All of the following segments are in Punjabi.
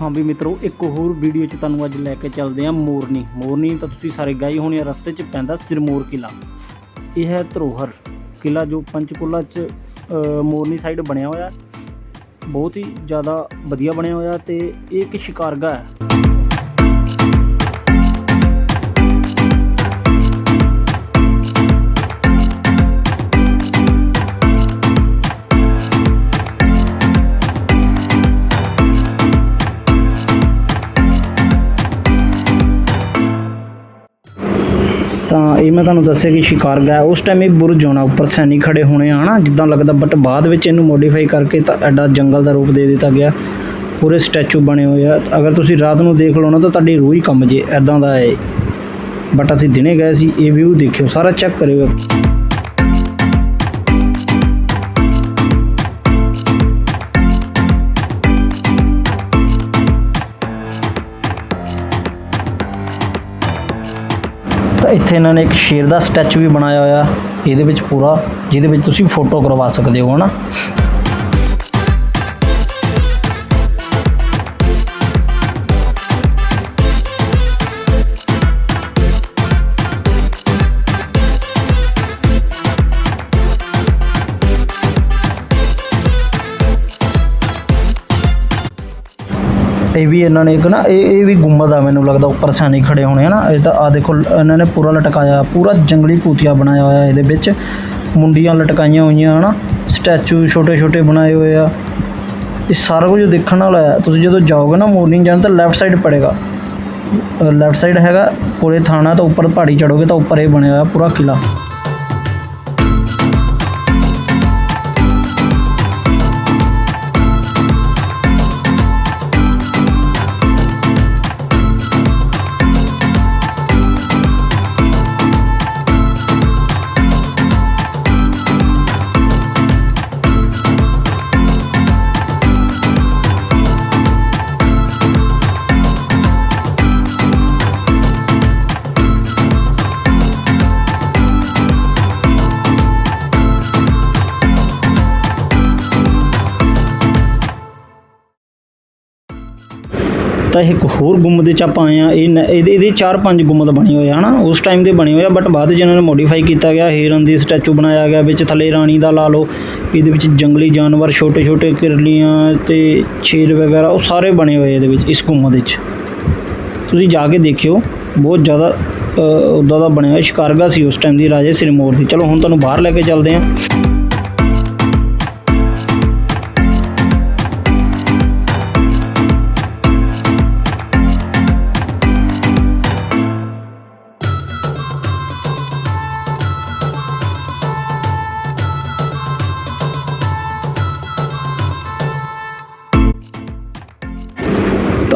ਹਾਂ ਵੀ ਮਿੱਤਰੋ, ਇੱਕ ਹੋਰ ਵੀਡੀਓ 'ਚ ਤੁਹਾਨੂੰ ਅੱਜ ਲੈ ਕੇ ਚੱਲਦੇ ਹਾਂ ਮੋਰਨੀ। ਮੋਰਨੀ ਤਾਂ ਤੁਸੀਂ ਸਾਰੇ ਗਏ ਹੋਣੇ ਆ, ਰਸਤੇ 'ਚ ਪੈਂਦਾ ਸਿਰਮੋਰ ਕਿਲਾ ਇਹ ਹੈ ਧਰੋਹਰ ਕਿਲਾ ਜੋ ਪੰਚਕੂਲਾ 'ਚ ਮੋਰਨੀ ਸਾਈਡ ਬਣਿਆ ਹੋਇਆ। ਬਹੁਤ ਹੀ ਜ਼ਿਆਦਾ ਵਧੀਆ ਬਣਿਆ ਹੋਇਆ ਤੇ ਇਹ ਇੱਕ ਸ਼ਿਕਾਰਗਾ ਹੈ। ਤਾਂ ਮੈਂ ਤੁਹਾਨੂੰ ਦੱਸਿਆ ਕਿ ਸ਼ਿਕਾਰਗਾ ਹੈ ਉਸ ਟਾਈਮ ਇਹ ਬੁਰਜ ਹੋਣਾ ਉੱਪਰ ਸੈਨਿਕ ਖੜੇ ਹੋਣੇ ਆ ਨਾ ਜਿੱਦਾਂ ਲੱਗਦਾ ਬਟ ਬਾਅਦ ਵਿੱਚ ਇਹਨੂੰ ਮੋਡੀਫਾਈ ਕਰਕੇ ਤਾਂ ਐਡਾ ਜੰਗਲ ਦਾ ਰੂਪ ਦੇ ਦਿੱਤਾ ਗਿਆ। ਪੂਰੇ ਸਟੈਚੂ ਬਣੇ ਹੋਏ ਆ। ਅਗਰ ਤੁਸੀਂ ਰਾਤ ਨੂੰ ਦੇਖ ਲਓ ਨਾ, ਤਾਂ ਤੁਹਾਡੀ ਰੂਹ ਹੀ ਕੰਬ ਜੇ ਐਦਾਂ ਦਾ ਹੈ ਬਟ ਅਸੀਂ ਦਿਨੇ ਗਏ ਸੀ, ਇਹ ਵਿਊ ਦੇਖਿਓ, ਸਾਰਾ ਚੈੱਕ ਕਰਿਓ ਇੱਥੇ ਇਹਨਾਂ ਨੇ ਇੱਕ ਸ਼ੇਰ ਦਾ ਸਟੈਚੂ ਵੀ ਬਣਾਇਆ ਹੋਇਆ, ਇਹਦੇ ਵਿੱਚ ਪੂਰਾ, ਜਿਹਦੇ ਵਿੱਚ ਤੁਸੀਂ ਫੋਟੋ ਕਰਵਾ ਸਕਦੇ ਹੋ, ਹਨਾ? ਇਹ ਵੀ ਇਹਨਾਂ ਨੇ ਇੱਕ ਨਾ, ਇਹ ਇਹ ਵੀ ਗੁੰਮਦ ਆ ਮੈਨੂੰ ਲੱਗਦਾ, ਉੱਪਰ ਸੈਨਿਕ ਖੜੇ ਹੋਣੇ ਹਨਾ ਇਹ ਤਾਂ ਆ ਦੇਖੋ, ਇਹਨਾਂ ਨੇ ਪੂਰਾ ਲਟਕਾਇਆ, ਪੂਰਾ ਜੰਗਲੀ ਪੂਤੀਆ ਬਣਾਇਆ ਹੋਇਆ ਇਹਦੇ ਵਿੱਚ। ਮੁੰਡੀਆਂ ਲਟਕਾਈਆਂ ਹੋਈਆਂ, ਹਨਾ, ਸਟੈਚੂ ਛੋਟੇ ਛੋਟੇ ਬਣਾਏ ਹੋਏ ਆ। ਇਹ ਸਾਰਾ ਕੁਝ ਦੇਖਣ ਵਾਲਾ ਹੈ ਤੁਸੀਂ ਜਦੋਂ ਜਾਓਗੇ ਨਾ ਮੋਰਨਿੰਗ ਜਾਣ, ਤਾਂ ਲੈਫਟ ਸਾਈਡ ਪੜੇਗਾ। ਲੈਫਟ ਸਾਈਡ ਹੈਗਾ, ਕੋਲੇ ਥਾਣਾ, ਤਾਂ ਉੱਪਰ ਪਹਾੜੀ ਚੜੋਗੇ ਤਾਂ ਉੱਪਰ ਇਹ ਬਣਿਆ ਹੋਇਆ, ਪੂਰਾ ਕਿਲਾ ਤਾਂ ਇੱਕ ਹੋਰ ਗੁੰਮਦ ਚ ਆਪਾਂ ਆਏ ਆ ਇਹ ਨ- ਇਹਦੇ ਇਹਦੇ ਚਾਰ ਪੰਜ ਗੁੰਮਦ ਬਣੇ ਹੋਏ ਆ, ਹਨਾ? ਉਸ ਟਾਈਮ ਦੇ ਬਣੇ ਹੋਏ ਆ ਬਟ ਬਾਅਦ ਜਿਹਨਾਂ ਨੂੰ ਮੋਡੀਫਾਈ ਕੀਤਾ ਗਿਆ। ਹੀਰਨ ਦੀ ਸਟੈਚੂ ਬਣਾਇਆ ਗਿਆ, ਵਿੱਚ ਥੱਲੇ ਰਾਣੀ ਦਾ ਲਾ ਲਓ। ਇਹਦੇ ਵਿੱਚ ਜੰਗਲੀ ਜਾਨਵਰ ਛੋਟੇ ਛੋਟੇ ਕਿਰਲੀਆਂ ਤੇ ਛੇਰ ਵਗੈਰਾ, ਉਹ ਸਾਰੇ ਬਣੇ ਹੋਏ ਇਹਦੇ ਵਿੱਚ, ਇਸ ਗੁੰਮਦ ਵਿੱਚ ਤੁਸੀਂ ਜਾ ਕੇ ਦੇਖਿਓ, ਬਹੁਤ ਜ਼ਿਆਦਾ ਉੱਦਾਂ ਦਾ ਬਣਿਆ ਹੋਇਆ ਸ਼ਿਕਾਰਗਾ ਸੀ ਉਸ ਟਾਈਮ ਦੀ ਰਾਜੇ ਸਿਰਮੌਰ ਦੀ। ਚਲੋ, ਹੁਣ ਤੁਹਾਨੂੰ ਬਾਹਰ ਲੈ ਕੇ ਚੱਲਦੇ ਹਾਂ।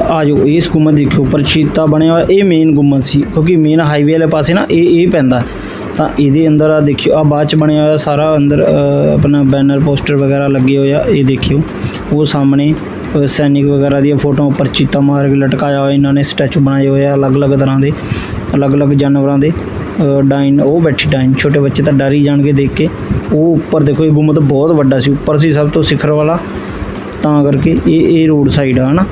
ਜਾਓ ਇਸ ਗੁੰਮਦ ਦੇਖਿਓ ਉੱਪਰ ਚੀਤਾ ਬਣਿਆ ਹੋਇਆ ਇਹ ਮੇਨ ਗੁੰਮਦ ਸੀ ਕਿਉਂਕਿ ਮੇਨ ਹਾਈਵੇ ਵਾਲੇ ਪਾਸੇ ਨਾ ਇਹ ਇਹ ਪੈਂਦਾ ਤਾਂ ਇਹਦੇ ਅੰਦਰ ਆ ਦੇਖਿਓ ਆ ਬਾਅਦ ਚ ਬਣਿਆ ਹੋਇਆ ਸਾਰਾ ਅੰਦਰ ਆਪਣਾ ਬੈਨਰ ਪੋਸਟਰ ਵਗੈਰਾ ਲੱਗੇ ਹੋਏ ਆ ਇਹ ਦੇਖਿਓ ਉਹ ਸਾਹਮਣੇ ਸੈਨਿਕ ਵਗੈਰਾ ਦੀਆਂ ਫੋਟੋਆਂ ਉੱਪਰ ਚੀਤਾ ਮਾਰ ਕੇ ਲਟਕਾਇਆ ਹੋਇਆ ਇਹਨਾਂ ਨੇ ਸਟੈਚੂ ਬਣਾਏ ਹੋਏ ਆ ਅਲੱਗ-ਅਲੱਗ ਤਰ੍ਹਾਂ ਦੇ ਅਲੱਗ-ਅਲੱਗ ਜਾਨਵਰਾਂ ਦੇ ਅ, ਡਾਈਨ ਉਹ ਬੈਠੀ ਡਾਈਨ ਛੋਟੇ ਬੱਚੇ ਤਾਂ ਡਰ ਹੀ ਜਾਣਗੇ ਦੇਖ ਕੇ ਉਹ ਉੱਪਰ ਦੇਖੋ ਇਹ ਗੁੰਮਤ ਬਹੁਤ ਵੱਡਾ ਸੀ ਉੱਪਰ ਸੀ ਸਭ ਤੋਂ ਸਿਖਰ ਵਾਲਾ ਤਾਂ ਕਰਕੇ ਇਹ ਇਹ ਰੋਡ ਸਾਈਡ ਆ ਹਨਾ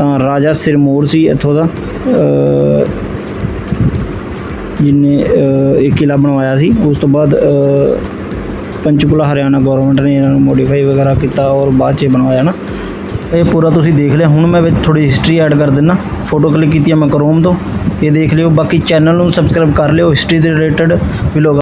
ਤਾਂ ਰਾਜਾ ਸਿਰਮੌਰ ਸੀ ਇੱਥੋਂ ਦਾ ਅ, ਜਿਹਨੇ ਇਹ ਕਿਲਾ ਬਣਵਾਇਆ ਸੀ। ਉਸ ਤੋਂ ਬਾਅਦ ਪੰਚਕੂਲਾ ਹਰਿਆਣਾ ਗਵਰਨਮੈਂਟ ਨੇ ਇਹਨਾਂ ਨੂੰ ਮੋਡੀਫਾਈ ਵਗੈਰਾ ਕੀਤਾ ਔਰ ਬਾਅਦ 'ਚ ਇਹ ਬਣਵਾਇਆ ਨਾ। ਇਹ ਪੂਰਾ ਤੁਸੀਂ ਦੇਖ ਲਿਆ। ਹੁਣ ਮੈਂ ਵਿੱਚ ਥੋੜੀ ਹਿਸਟਰੀ ਐਡ ਕਰ ਦਿੰਦਾ। ਫੋਟੋ ਕਲਿੱਕ ਕੀਤੀ ਆ ਮੈਂ ਕਰੋਮ ਤੋਂ। ਇਹ ਦੇਖ ਲਿਓ। ਬਾਕੀ ਚੈਨਲ ਨੂੰ ਸਬਸਕ੍ਰਾਈਬ ਕਰ ਲਿਓ। ਹਿਸਟਰੀ ਦੇ ਰਿਲੇਟਡ ਵਲੋਗ